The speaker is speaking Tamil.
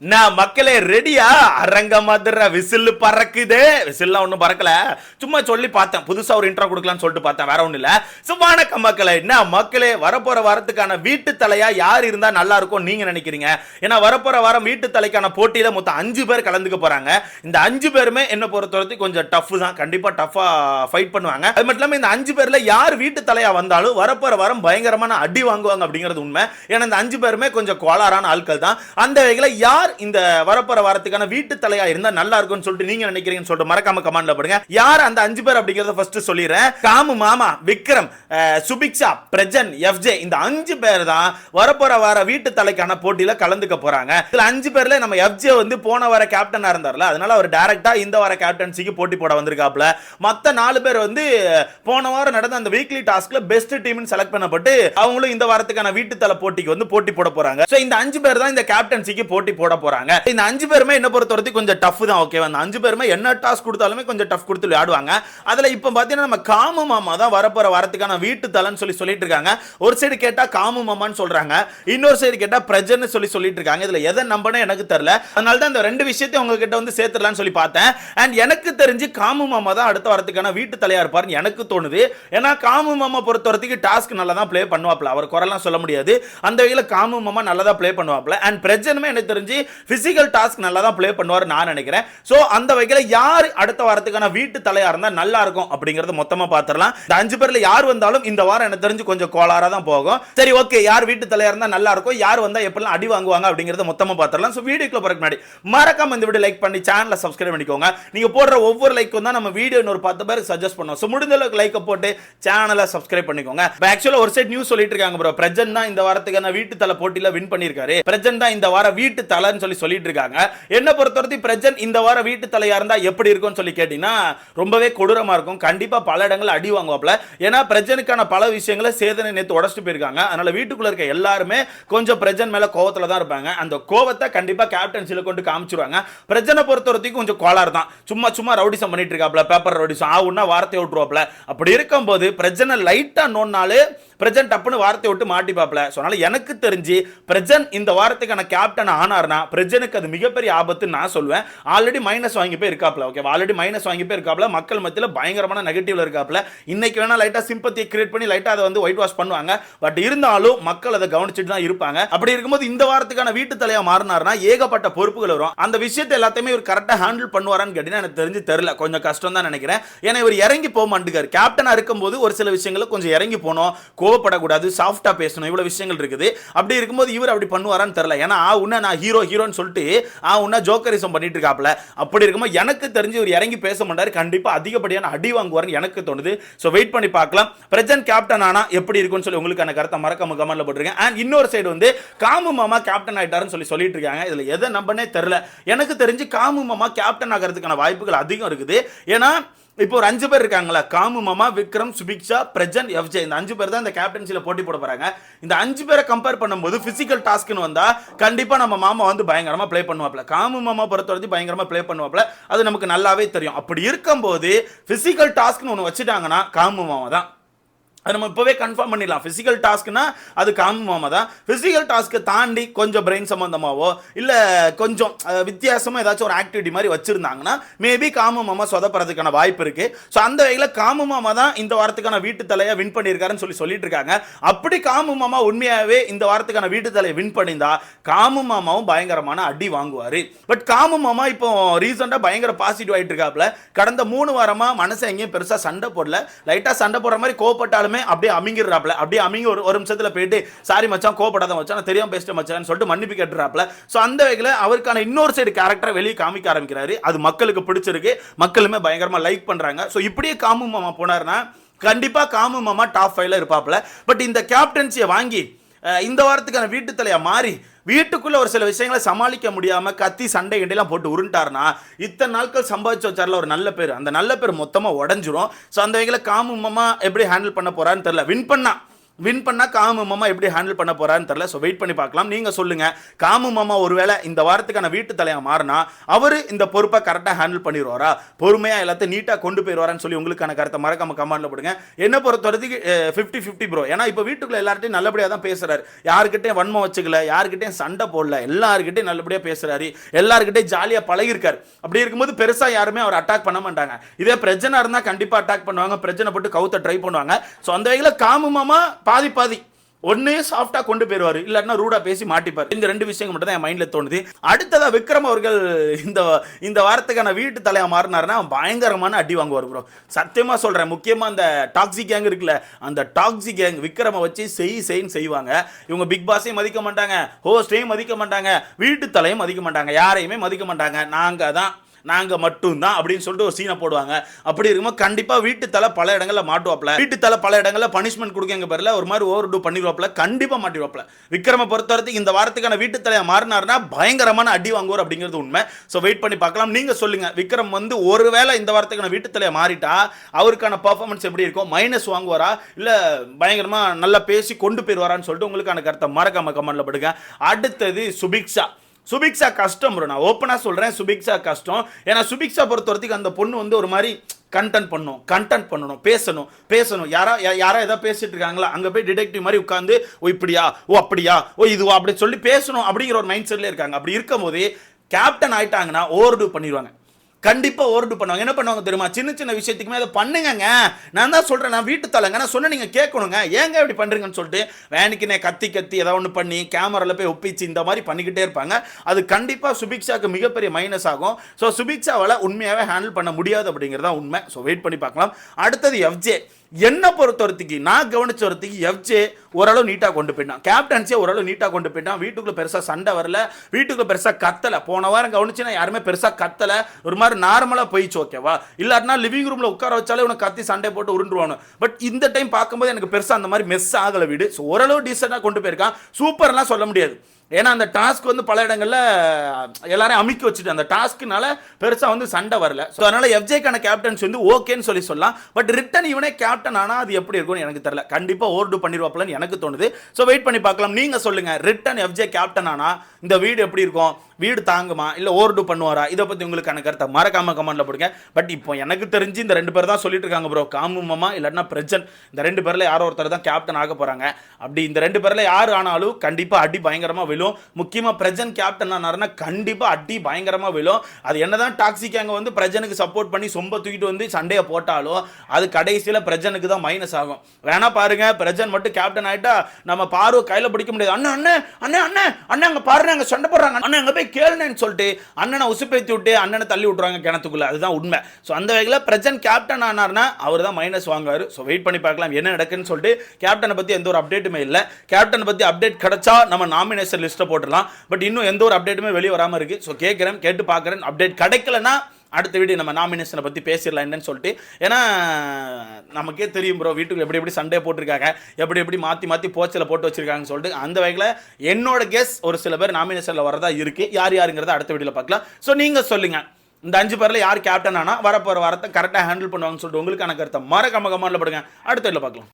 நான் மக்களே ரெடியா? அரங்க மதுர விசில் பறக்குது. விசில்லாம் ஒன்றும் பறக்கல. சும்மா சொல்லி பார்த்தேன். புதுசாக ஒரு இன்ட்ரோ கொடுக்கலாம்னு சொல்லிட்டு பார்த்தேன். வேற ஒன்றும் இல்லை. So, வணக்கம் மக்களே என்ன மக்களே வரப்போற வாரத்துக்கான வீட்டு தலையா யார் இருந்தால் நல்லா இருக்கும் நீங்க நினைக்கிறீங்க? ஏன்னா வரப்போற வாரம் வீட்டு தலைக்கான போட்டியில் மொத்தம் அஞ்சு பேர் கலந்துக்க போறாங்க. இந்த அஞ்சு பேருமே என்ன பொறுத்தவரைக்கும் கொஞ்சம் டஃப் தான். கண்டிப்பாக டஃப்பாக ஃபைட் பண்ணுவாங்க. அது மட்டும் இல்லாமல் இந்த அஞ்சு பேரில் யார் வீட்டு தலையா வந்தாலும் வரப்போற வாரம் பயங்கரமான அடி வாங்குவாங்க அப்படிங்கிறது உண்மை. ஏன்னா இந்த அஞ்சு பேருமே கொஞ்சம் கோளாறான ஆட்கள் தான். அந்த வகையில் யார் யார் இந்த வரப்போற வாரத்துக்கான வீட்டு தலையா இருந்தா நல்லா இருக்கும்னு சொல்லிட்டு நீங்க நினைக்கிறீங்கன்னு சொல்லிட்டு மறக்காம கமெண்ட்ல போடுங்க. யார் அந்த அஞ்சு பேர் அப்படிங்கறத ஃபர்ஸ்ட் சொல்லிடுறேன். காமு மாமா விக்ரம் சுபிக்ஷா பிரஜன் எஃப்ஜே இந்த அஞ்சு பேர் தான் வரப்போற வார வீட்டு தலைக்கான போட்டியில கலந்துக்க போறாங்க. இதுல அஞ்சு பேர்ல நம்ம எஃப்ஜே வந்து போன வார கேப்டனா இருந்தார்ல அதனால அவர் டைரக்டா இந்த வார கேப்டன்சிக்கு போட்டி போட வந்திருக்காப்ல மத்த நாலு பேர் வந்து போன வாரம் நடந்த அந்த வீக்லி டாஸ்க்ல பெஸ்ட் டீம்னு செலக்ட் பண்ணப்பட்டு அவங்களும் இந்த வாரத்துக்கான வீட்டு தலை போட்டிக்கு வந்து போட்டி போட போறாங்க. சோ இந்த அஞ்சு பேர் தான் இந்த கேப்டன்சிக்கு போட்டி போட போறாங்க. இந்த அஞ்சு பேருமே என்ன பொறுத்த வரைக்கும் கொஞ்சம் டஃப் தான் ஓகே அந்த அஞ்சு பேருமே என்ன டாஸ்க் கொடுத்தாலுமே கொஞ்சம் டஃப் கொடுத்து விளையாடுவாங்க. அதுல இப்போ பாத்தீங்கன்னா நம்ம காமு மாமா தான் வரப்போற வாரத்துக்கான வீட்டு தலைன்னு சொல்லி சொல்லிட்டு இருக்காங்க. ஒரு சைடு கேட்டா காமு மாமான்னு சொல்றாங்க. இன்னொரு சைடு கேட்டா பிரஜன்னு சொல்லி சொல்லிட்டு இருக்காங்க. இதுல எதை நம்பனே எனக்கு தெரியல. அதனால தான் இந்த ரெண்டு விஷயத்தையும் உங்ககிட்ட வந்து சேர்த்துடலாம்னு சொல்லி பார்த்தேன். அண்ட் எனக்கு தெரிஞ்சு காமு மாமா தான் அடுத்த வாரத்துக்கான வீட்டு தலையா இருப்பாருன்னு எனக்கு தோணுது. ஏன்னா காமு மாமா பொறுத்த வரைக்கும் டாஸ்க் நல்லா தான் ப்ளே பண்ணுவாப்ல அவர் குறைலாம் சொல்ல முடியாது. அந்த வகையில் காமு மாமா நல்லா தான் ப்ளே பண்ணுவாப்ல அண்ட் பிரஜனுமே எனக்கு தெரிஞ்சு பிசிக்கல் டாஸ்க் நல்லா தான் ப்ளே பண்ணுவார் நான் நினைக்கிறேன். ஸோ அந்த வகையில் யார் அடுத்த வாரத்துக்கான வீட்டு தலையா இருந்தால் நல்லா இருக்கும் அப்படிங்கறத மொத்தமா பார்த்துடலாம் இந்த அஞ்சு பேர்ல யார் வந்தாலும் இந்த வாரம் எனக்கு தெரிஞ்சு கொஞ்சம் கோளாராக தான் போகும். சரி ஓகே யார் வீட்டு தலையாக இருந்தால் நல்லா இருக்கும் யார் வந்தால் எப்படிலாம் அடி வாங்குவாங்க அப்படிங்கறத மொத்தமாக பார்த்துடலாம் ஸோ வீடியோக்குள்ள போறதுக்கு முன்னாடி மறக்காம இந்த வீடியோ லைக் பண்ணி சேனலை சப்ஸ்கிரைப் பண்ணிக்கோங்க. நீங்க போடுற ஒவ்வொரு லைக்கும் தான் நம்ம வீடியோ இன்னொரு பத்து பேருக்கு சஜஸ்ட் பண்ணுவோம். ஸோ முடிஞ்ச அளவுக்கு லைக்கை போட்டு சேனலை சப்ஸ்கிரைப் பண்ணிக்கோங்க. ஆக்சுவலாக ஒரு சைட் நியூஸ் சொல்லிட்டு இருக்காங்க ப்ரோ பிரஜன் தான் இந்த வாரத்துக்கான வீட்டு தலை போட்டியில் வின் பண்ணியிருக்காரு. பிரஜன் தான் இந்த வாரம் வீட்டு தலை தலைன்னு சொல்லி சொல்லிட்டு இருக்காங்க. என்ன பொறுத்தவரைக்கும் பிரஜன் இந்த வாரம் வீட்டு தலையா இருந்தா எப்படி இருக்கும்னு சொல்லி கேட்டீங்கன்னா ரொம்பவே கொடூரமா இருக்கும். கண்டிப்பா பல இடங்கள் அடி வாங்குவாப்ல ஏன்னா பிரஜனுக்கான பல விஷயங்களை சேதனை நேத்து உடச்சிட்டு போயிருக்காங்க. அதனால வீட்டுக்குள்ள இருக்க எல்லாருமே கொஞ்சம் பிரஜன் மேல கோவத்துல தான் இருப்பாங்க. அந்த கோவத்தை கண்டிப்பா கேப்டன்சில கொண்டு காமிச்சிருவாங்க. பிரஜனை பொறுத்த வரைக்கும் கொஞ்சம் கோளாறு தான். சும்மா சும்மா ரவுடிசம் பண்ணிட்டு இருக்காப்ல பேப்பர் ரவுடிசம். ஆ உன்னா வார்த்தை விட்டுருவாப்ல அப்படி இருக்கும்போது பிரஜனை லைட்டா நோன்னாலே பிரஜன் டப்புன்னு வார்த்தை விட்டு மாட்டிப்பாப்ல ஸோ அதனால் எனக்கு தெரிஞ்சு பிரஜன் இந்த வாரத்துக்கான கேப்டன் ஆனார்னா பிரஜனுக்கு அது மிகப்பெரிய ஆபத்துன்னு நான் சொல்லுவேன். ஆல்ரெடி மைனஸ் வாங்கி போய் இருக்காப்ல ஓகே ஆல்ரெடி மைனஸ் வாங்கி போய் இருக்காப்ல மக்கள் மத்தியில் பயங்கரமான நெகட்டிவ்ல இருக்காப்ல. இன்னைக்கு வேணா லைட்டாக சிம்பத்தியை கிரியேட் பண்ணி லைட்டாக அதை வந்து ஒயிட் வாஷ் பண்ணுவாங்க. பட் இருந்தாலும் மக்கள் அதை கவனிச்சுட்டு தான் இருப்பாங்க. அப்படி இருக்கும்போது இந்த வாரத்துக்கான வீட்டு தலையா மாறினார்னா ஏகப்பட்ட பொறுப்புகள் வரும். அந்த விஷயத்தை எல்லாத்தையுமே இவர் கரெக்டாக ஹேண்டில் பண்ணுவாரான்னு கேட்டீங்கன்னா எனக்கு தெரிஞ்சு தெரியல. கொஞ்சம் கஷ்டம் தான் நினைக்கிறேன். ஏன்னா இவர் இறங்கி போக மாட்டேங்காரு. கேப்டனாக இருக்கும்போது ஒரு சில விஷயங்களை கொஞ்சம் இறங்கி போனோம். கோவப்படக்கூடாது சாஃப்டாக பேசணும் இவ்வளோ விஷயங்கள் இருக்குது. அப்படி இருக்கும்போது இவர் அப்படி பண்ணுவாரான்னு தெரில ஏன்னா ஆ உன்ன நான் ஹீரோ ஹீரோன்னு சொல்லிட்டு ஆ உன்ன ஜோக்கரிசம் பண்ணிட்டு இருக்காப்ல அப்படி இருக்கும்போது எனக்கு தெரிஞ்சு இவர் இறங்கி பேச மாட்டார். கண்டிப்பாக அதிகப்படியான அடி வாங்குவார்னு எனக்கு தோணுது. ஸோ வெயிட் பண்ணி பார்க்கலாம். பிரசன்ட் கேப்டன் ஆனால் எப்படி இருக்கும்னு சொல்லி உங்களுக்கான கருத்தை மறக்காம கமெண்ட்ல போட்டிருக்கேன் அண்ட் இன்னொரு சைடு வந்து காமு மாமா கேப்டன் ஆயிட்டாருன்னு சொல்லி சொல்லிட்டு இருக்காங்க இதில் எதை நம்பனே தெரில எனக்கு தெரிஞ்சு காமு மாமா கேப்டன் ஆகிறதுக்கான வாய்ப்புகள் அதிகம் இருக்குது. ஏன்னா இப்போ ஒரு அஞ்சு பேர் இருக்காங்களா? காமு மாமா விக்ரம் சுபிக்ஷா பிரஜன் எஃப்ஜே. இந்த அஞ்சு பேர் தான் இந்த கேப்டன்சியில் போட்டி போட போகிறாங்க இந்த அஞ்சு பேரை கம்பேர் பண்ணும்போது ஃபிசிக்கல் டாஸ்க்னு வந்தால் கண்டிப்பாக நம்ம மாமா வந்து பயங்கரமாக ப்ளே பண்ணுவாப்ல காமு மாமா பொறுத்த வரைக்கும் ப்ளே பண்ணுவாப்ல அது நமக்கு நல்லாவே தெரியும். அப்படி இருக்கும்போது ஃபிசிக்கல் டாஸ்க்னு ஒன்று வச்சுட்டாங்கன்னா காமு மாமா தான். அது நம்ம இப்போவே கன்ஃபார்ம் பண்ணிடலாம். ஃபிசிக்கல் டாஸ்க்னா அது காமமாக தான். ஃபிசிக்கல் டாஸ்க்கை தாண்டி கொஞ்சம் பிரெயின் சம்மந்தமாகவோ இல்லை கொஞ்சம் வித்தியாசமாக ஏதாச்சும் ஒரு ஆக்டிவிட்டி மாதிரி வச்சுருந்தாங்கன்னா மேபி காமமாக சொதப்படுறதுக்கான வாய்ப்பு இருக்குது ஸோ அந்த வகையில் காமமாக தான் இந்த வாரத்துக்கான வீட்டு தலையை வின் பண்ணியிருக்காருன்னு சொல்லி சொல்லிட்டு இருக்காங்க அப்படி காமு மாமா உண்மையாகவே இந்த வாரத்துக்கான வீட்டு தலையை வின் பண்ணியிருந்தா காமு மாமாவும் பயங்கரமான அடி வாங்குவார். பட் காமு மாமா இப்போ ரீசெண்டாக பயங்கர பாசிட்டிவ் ஆகிட்டு இருக்காப்புல கடந்த மூணு வாரமாக மனசை எங்கேயும் பெருசாக சண்டை போடல. லைட்டாக சண்டை போடுற மாதிரி கோவப்பட்டாலுமே அப்படியே அமிங்கிடுறாப்ல அப்படியே அமைங்க ஒரு ஒரு நிமிஷத்தில் போயிட்டு சாரி மச்சான் கோபப்படாத மச்சான் நான் தெரியாம பேசிட்டேன் மச்சான் சொல்லிட்டு மன்னிப்பு கேட்டுறாப்ல ஸோ அந்த வகையில் அவருக்கான இன்னொரு சைடு கேரக்டரை வெளியே காமிக்க ஆரம்பிக்கிறாரு. அது மக்களுக்கு பிடிச்சிருக்கு. மக்களுமே பயங்கரமா லைக் பண்றாங்க. ஸோ இப்படியே காமு மாமா போனாருன்னா கண்டிப்பா காமு மாமா டாப் ஃபைவ்ல இருப்பாப்ல பட் இந்த கேப்டன்சியை வாங்கி இந்த வாரத்துக்கான வீட்டு தலையா மாறி வீட்டுக்குள்ள ஒரு சில விஷயங்களை சமாளிக்க முடியாம கத்தி சண்டை கிண்டைலாம் போட்டு உருண்டாருனா இத்தனை நாட்கள் சம்பாதிச்சு வச்சார்ல ஒரு நல்ல பேர். அந்த நல்ல பேர் மொத்தமா உடஞ்சிரும். ஸோ அந்த வகையில் காமு எப்படி ஹேண்டில் பண்ண போறான்னு தெரியல. வின் பண்ணா. வின் பண்ணால் காமு மாமா எப்படி ஹேண்டில் பண்ண போறான்னு தெரில ஸோ வெயிட் பண்ணி பார்க்கலாம். நீங்கள் சொல்லுங்கள் காமு மாமா ஒருவேளை இந்த வாரத்துக்கான வீட்டு தலையாக மாறினா அவர் இந்த பொறுப்பை கரெக்டாக ஹேண்டில் பண்ணிடுவாரா? பொறுமையாக எல்லாத்தையும் நீட்டாக கொண்டு போயிடுவாரான்னு சொல்லி உங்களுக்கான கருத்தை மறக்காம கமெண்ட்ல போடுங்க. என்ன பொறுத்தவரைக்கு ஃபிஃப்டி ஃபிஃப்டி ப்ரோ ஏன்னா இப்போ வீட்டுக்குள்ள எல்லார்ட்டையும் நல்லபடியாக தான் பேசுகிறார் யாருக்கிட்டையும் வன்மம் வச்சுக்கல யாருக்கிட்டையும் சண்டை போடல எல்லாருக்கிட்டையும் நல்லபடியாக பேசுகிறாரு எல்லாருக்கிட்டையும் ஜாலியாக பழகிருக்கார் அப்படி இருக்கும்போது பெருசாக யாருமே அவர் அட்டாக் பண்ண மாட்டாங்க. இதே பிரச்சனை இருந்தால் கண்டிப்பாக அட்டாக் பண்ணுவாங்க. பிரச்சனை போட்டு கவுத்த ட்ரை பண்ணுவாங்க. ஸோ அந்த வகையில் காமு மாமா பாதி பாதி ஒன்னே சாஃப்டா கொண்டு போயிருவாரு இல்லாட்டினா ரூடா பேசி மாட்டிப்பார். இந்த ரெண்டு விஷயங்கள் மட்டும் தான் என் மைண்ட்ல தோணுது. அடுத்ததா விக்ரம் அவர்கள் இந்த இந்த வாரத்துக்கான வீட்டு தலையா மாறினாருன்னா பயங்கரமான அடி வாங்குவார் ப்ரோ சத்தியமா சொல்றேன். முக்கியமா அந்த டாக்ஸி கேங் இருக்குல்ல அந்த டாக்ஸி கேங் விக்ரம வச்சு செய் செய்ன்னு செய்வாங்க. இவங்க பிக் பாஸையும் மதிக்க மாட்டாங்க. ஹோஸ்டையும் மதிக்க மாட்டாங்க. வீட்டு தலையும் மதிக்க மாட்டாங்க. யாரையுமே மதிக்க மாட்டாங்க. நாங்க தான் நாங்கள் மட்டும்தான் அப்படின்னு சொல்லிட்டு ஒரு சீனை போடுவாங்க. அப்படி இருக்கும்போது கண்டிப்பாக வீட்டு தலை பல இடங்களில் மாட்டுவாப்பில். வீட்டு தலை பல இடங்களில் பனிஷ்மெண்ட் கொடுக்கங்க பேரில் ஒரு மாதிரி ஓவர் டூ பண்ணிடுவாப்பில் கண்டிப்பாக மாட்டிடுவாப்பில் விக்ரம பொறுத்த வரைக்கும் இந்த வாரத்துக்கான வீட்டு தலையை மாறினார்னா பயங்கரமான அடி வாங்குவார் அப்படிங்கிறது உண்மை. ஸோ வெயிட் பண்ணி பார்க்கலாம். நீங்கள் சொல்லுங்கள் விக்ரம் வந்து ஒருவேளை இந்த வாரத்துக்கான வீட்டு தலையை மாறிட்டா அவருக்கான பர்ஃபார்மன்ஸ் எப்படி இருக்கும் மைனஸ் வாங்குவாரா இல்லை பயங்கரமாக நல்லா பேசி கொண்டு போயிடுவாரான்னு சொல்லிட்டு உங்களுக்கான கருத்தை மறக்காம கமெண்ட்ல படுங்க. அடுத்தது சுபிக்ஷா. சுபிக்ஷா கஷ்டம் ப்ரோ நான் ஓப்பனாக சொல்கிறேன் சுபிக்ஸா கஷ்டம். ஏன்னா சுபிக்ஸா பொறுத்த வரைக்கும் அந்த பொண்ணு வந்து ஒரு மாதிரி கண்டென்ட் பண்ணும். கண்டென்ட் பண்ணணும் பேசணும் பேசணும். யாரா யாரா எதாவது பேசிட்டு இருக்காங்களா? அங்கே போய் டிடெக்டிவ் மாதிரி உட்காந்து ஓ இப்படியா? ஓ அப்படியா? ஓ இதுவா? அப்படி சொல்லி பேசணும் அப்படிங்கிற ஒரு மைண்ட் செட்டில் இருக்காங்க. அப்படி இருக்கும்போது கேப்டன் ஆயிட்டாங்கன்னா ஓவர் பண்ணிடுவாங்க. கண்டிப்பாக ஓவர்டு பண்ணுவாங்க. என்ன பண்ணுவாங்க தெரியுமா? சின்ன சின்ன விஷயத்துக்குமே அதை பண்ணுங்கங்க. நான் தான் சொல்கிறேன் நான் வீட்டு தலைங்க. நான் சொன்ன நீங்கள் கேட்கணுங்க. ஏங்க இப்படி பண்ணுறீங்கன்னு சொல்லிட்டு வேணுக்குனே கத்தி கத்தி ஏதாவது ஒன்று பண்ணி கேமரால போய் ஒப்பிச்சு இந்த மாதிரி பண்ணிக்கிட்டே இருப்பாங்க. அது கண்டிப்பாக சுபிக்ஷாவுக்கு மிகப்பெரிய மைனஸ் ஆகும். ஸோ சுபிக்ஷாவால் உண்மையாகவே ஹேண்டில் பண்ண முடியாது அப்படிங்கிறது தான் உண்மை. ஸோ வெயிட் பண்ணி பார்க்கலாம். அடுத்தது எஃப்ஜே என்னை பொறுத்த ஒருத்திக்கு நான் கவனிச்ச ஒருத்திக்கு எஃப்ஜே ஓரளவு நீட்டாக கொண்டு போயிட்டான். கேப்டன்ஸே ஓரளவு நீட்டாக கொண்டு போயிட்டான். வீட்டுக்குள்ளே பெருசாக சண்டை வரல. வீட்டுக்குள்ளே பெருசாக கத்தலை. போன வாரம் கவனிச்சுன்னா யாருமே பெருசாக கத்தலை. ஒரு மாதிரி நார்மலாக போயிடுச்சு ஓகேவா இல்லாட்டினா லிவிங் ரூமில் உட்கார வச்சாலே உனக்கு கத்தி சண்டை போட்டு உருண்டுருவானு. பட் இந்த டைம் பார்க்கும்போது எனக்கு பெருசாக அந்த மாதிரி மெஸ் ஆகலை வீடு. ஸோ ஓரளவு டீசெண்டாக கொண்டு போயிருக்கான். சூப்பர்லாம் சொல்ல முடியாது. ஏன்னா அந்த டாஸ்க் வந்து பல இடங்களில் எல்லாரையும் அமுக்கி வச்சுட்டு அந்த டாஸ்க்குனால பெருசாக வந்து சண்டை வரல. ஸோ அதனால் எஃப்ஜேக்கான கேப்டன்ஸ் வந்து ஓகேன்னு சொல்லி சொல்லலாம். பட் ரிட்டன் இவனே கேப்டன் ஆனால் அது எப்படி இருக்கும்னு எனக்கு தெரியல. கண்டிப்பாக ஓர்டு பண்ணிடுவாப்லன்னு எனக்கு தோணுது. ஸோ வெயிட் பண்ணி பார்க்கலாம். நீங்கள் சொல்லுங்கள் ரிட்டன் எஃப்ஜே கேப்டன் ஆனா இந்த வீடு எப்படி இருக்கும்? வீடு தாங்குமா? இல்லை ஓர்டு பண்ணுவாரா? இதை பற்றி உங்களுக்கான கருத்தை? மறக்காம கமெண்ட்ல போடுங்க. பட் இப்போ எனக்கு தெரிஞ்சு இந்த ரெண்டு பேர் தான் சொல்லிட்டு இருக்காங்க ப்ரோ காமுமமா இல்லைன்னா பிரஜன். இந்த ரெண்டு பேரில் யாரோ ஒருத்தர் தான் கேப்டன் ஆக போகிறாங்க அப்படி இந்த ரெண்டு பேரில் யார் ஆனாலும் கண்டிப்பாக அடி பயங்கரமாக விழும். முக்கியமா பிரஜன் கேப்டன் ஆனாருன்னா கண்டிப்பா அடி பயங்கரமா விழும். அது என்னதான் டாக்ஸிக் அங்க வந்து பிரஜனுக்கு சப்போர்ட் பண்ணி சொம்ப தூக்கிட்டு வந்து சண்டையை போட்டாலும் அது கடைசியில பிரஜனுக்கு தான் மைனஸ் ஆகும். வேணா பாருங்க பிரஜன் மட்டும் கேப்டன் ஆயிட்டா நம்ம பார்வை கையில பிடிக்க முடியாது. அண்ணன் அண்ணன் அண்ணன் அண்ணன் அண்ணன் அங்க பாருங்க அங்க சண்டை போடுறாங்க. அண்ணன் அங்க போய் கேளுனேன் சொல்லிட்டு அண்ணனை உசுப்பேத்தி விட்டு அண்ணனை தள்ளி விட்றாங்க கிணத்துக்குள்ள. அதுதான் உண்மை. ஸோ அந்த வகையில் பிரஜன் கேப்டன் ஆனார்னா அவர் தான் மைனஸ் வாங்குவார். ஸோ வெயிட் பண்ணி பார்க்கலாம் என்ன நடக்குன்னு சொல்லிட்டு கேப்டனை பற்றி எந்த ஒரு அப்டேட்டுமே இல்லை. கேப்டனை பற்றி அப்டேட் கிடைச்சா நம்ம நாமினேஷன் லிஸ்ட்டை போட்டுடலாம். பட் இன்னும் எந்த ஒரு அப்டேட்டுமே வெளியே வராமல் இருக்குது ஸோ கேட்குறேன் கேட்டு பார்க்குறேன் அப்டேட் கிடைக்கலனா அடுத்த வீடியோ நம்ம நாமினேஷனை பற்றி பேசிடலாம் என்னன்னு சொல்லிட்டு. ஏன்னா நமக்கே தெரியும் ப்ரோ வீட்டுக்கு எப்படி எப்படி சண்டே போட்டிருக்காங்க எப்படி எப்படி மாற்றி மாற்றி போச்சில் போட்டு வச்சிருக்காங்கன்னு சொல்லிட்டு. அந்த வகையில் என்னோட கெஸ் ஒரு சில பேர் நாமினேஷனில் வரதா இருக்குது யார் யாருங்கிறத அடுத்த வீடியோவில் பார்க்கலாம். ஸோ நீங்கள் சொல்லுங்கள் இந்த அஞ்சு பேரில் யார் கேப்டன் ஆனால் வரப்போகிற வாரத்தை கரெக்டாக ஹேண்டில் பண்ணுவாங்கன்னு சொல்லிட்டு உங்களுக்கான கருத்தை மறக்காம கமெண்ட்ல படுங்க. அடுத்த வீட்டில் பார்க்கலாம்.